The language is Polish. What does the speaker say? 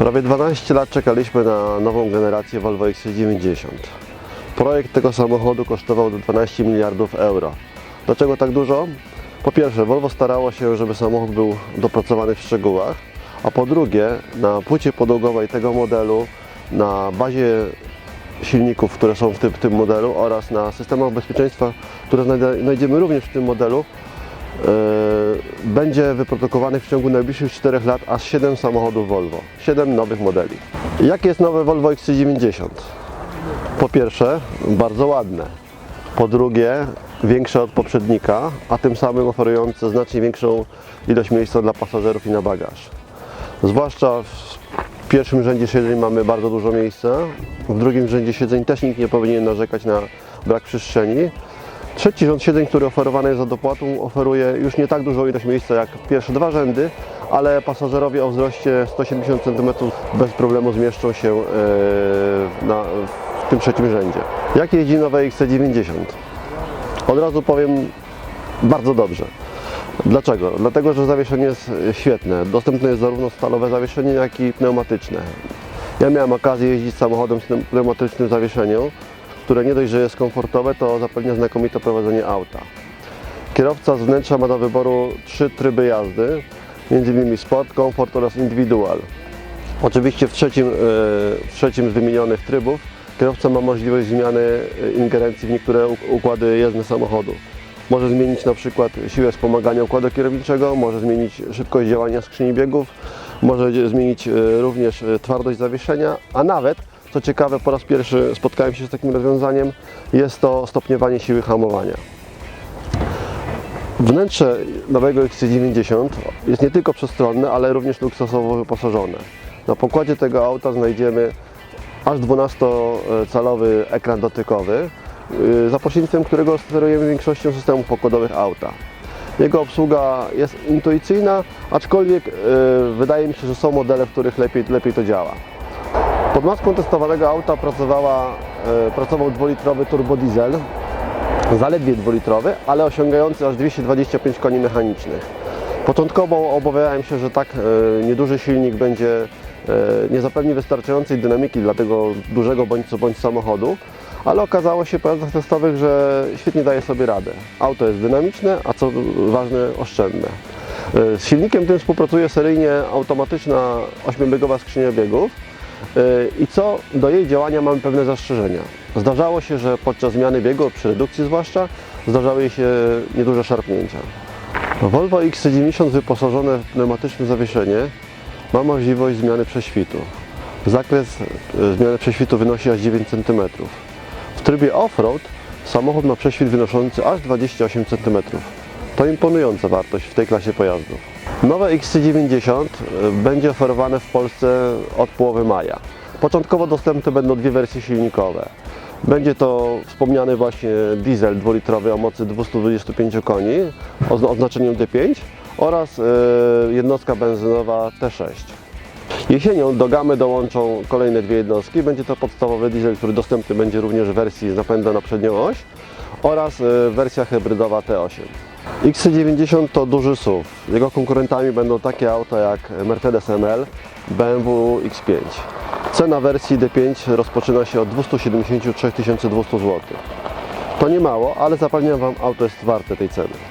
Prawie 12 lat czekaliśmy na nową generację Volvo XC90. Projekt tego samochodu kosztował 12 miliardów euro. Dlaczego tak dużo? Po pierwsze, Volvo starało się, żeby samochód był dopracowany w szczegółach, a po drugie, na płycie podłogowej tego modelu, na bazie silników, które są w tym, tym modelu oraz na systemach bezpieczeństwa, które znajdziemy również w tym modelu, będzie wyprodukowanych w ciągu najbliższych 4 lat aż 7 samochodów Volvo, 7 nowych modeli. Jakie jest nowe Volvo XC90? Po pierwsze, bardzo ładne. Po drugie, większe od poprzednika, a tym samym oferujące znacznie większą ilość miejsca dla pasażerów i na bagaż. Zwłaszcza w pierwszym rzędzie siedzeń mamy bardzo dużo miejsca, w drugim rzędzie siedzeń też nikt nie powinien narzekać na brak przestrzeni. Trzeci rząd siedzeń, który oferowany jest za dopłatą, oferuje już nie tak dużą ilość miejsca jak pierwsze dwa rzędy, ale pasażerowie o wzroście 170 cm bez problemu zmieszczą się e, na, w tym trzecim rzędzie. Jak jeździ nowe XC90? Od razu powiem bardzo dobrze. Dlaczego? Dlatego, że zawieszenie jest świetne. Dostępne jest zarówno stalowe zawieszenie, jak i pneumatyczne. Ja miałem okazję jeździć samochodem z pneumatycznym zawieszeniem, które nie dość, że jest komfortowe, to zapewnia znakomite prowadzenie auta. Kierowca z wnętrza ma do wyboru trzy tryby jazdy, m.in. Sport, Comfort oraz Individual. Oczywiście w trzecim, e, w trzecim z wymienionych trybów kierowca ma możliwość zmiany e, ingerencji w niektóre uk- układy jezdne samochodu. Może zmienić na przykład siłę wspomagania układu kierowniczego, może zmienić szybkość działania skrzyni biegów, może zmienić e, również twardość zawieszenia, a nawet, co ciekawe, po raz pierwszy spotkałem się z takim rozwiązaniem, jest to stopniowanie siły hamowania. Wnętrze nowego XC90 jest nie tylko przestronne, ale również luksusowo wyposażone. Na pokładzie tego auta znajdziemy aż 12-calowy ekran dotykowy, yy, za pośrednictwem którego sterujemy większością systemów pokładowych auta. Jego obsługa jest intuicyjna, aczkolwiek yy, wydaje mi się, że są modele, w których lepiej, lepiej to działa. Pod maską testowanego auta pracowała, yy, pracował dwulitrowy turbodiesel, zaledwie dwulitrowy, ale osiągający aż 225 koni mechanicznych. Początkowo obawiałem się, że tak e, nieduży silnik będzie e, nie zapewni wystarczającej dynamiki dla tego dużego bądź co bądź samochodu, ale okazało się po jazdach testowych, że świetnie daje sobie radę. Auto jest dynamiczne, a co ważne oszczędne. E, Z silnikiem tym współpracuje seryjnie automatyczna 8-biegowa skrzynia biegów, i co do jej działania mamy pewne zastrzeżenia. Zdarzało się, że podczas zmiany biegu, przy redukcji zwłaszcza, zdarzały się nieduże szarpnięcia. Volvo XC90 wyposażone w pneumatyczne zawieszenie ma możliwość zmiany prześwitu. Zakres e, zmiany prześwitu wynosi aż 9 cm. W trybie off-road samochód ma prześwit wynoszący aż 28 cm. To imponująca wartość w tej klasie pojazdów. Nowe XC90 e, będzie oferowane w Polsce od połowy maja. Początkowo dostępne będą dwie wersje silnikowe. Będzie to wspomniany właśnie diesel dwulitrowy o mocy 225 koni o zna- oznaczeniem D5 oraz e, jednostka benzynowa T6. Jesienią do gamy dołączą kolejne dwie jednostki. Będzie to podstawowy diesel, który dostępny będzie również w wersji z napędem na przednią oś oraz e, wersja hybrydowa T8. XC90 to duży SUV. Jego konkurentami będą takie auta jak Mercedes ML, BMW X5. Cena wersji D5 rozpoczyna się od 273 200 zł. To nie mało, ale zapewniam Wam, auto jest warte tej ceny.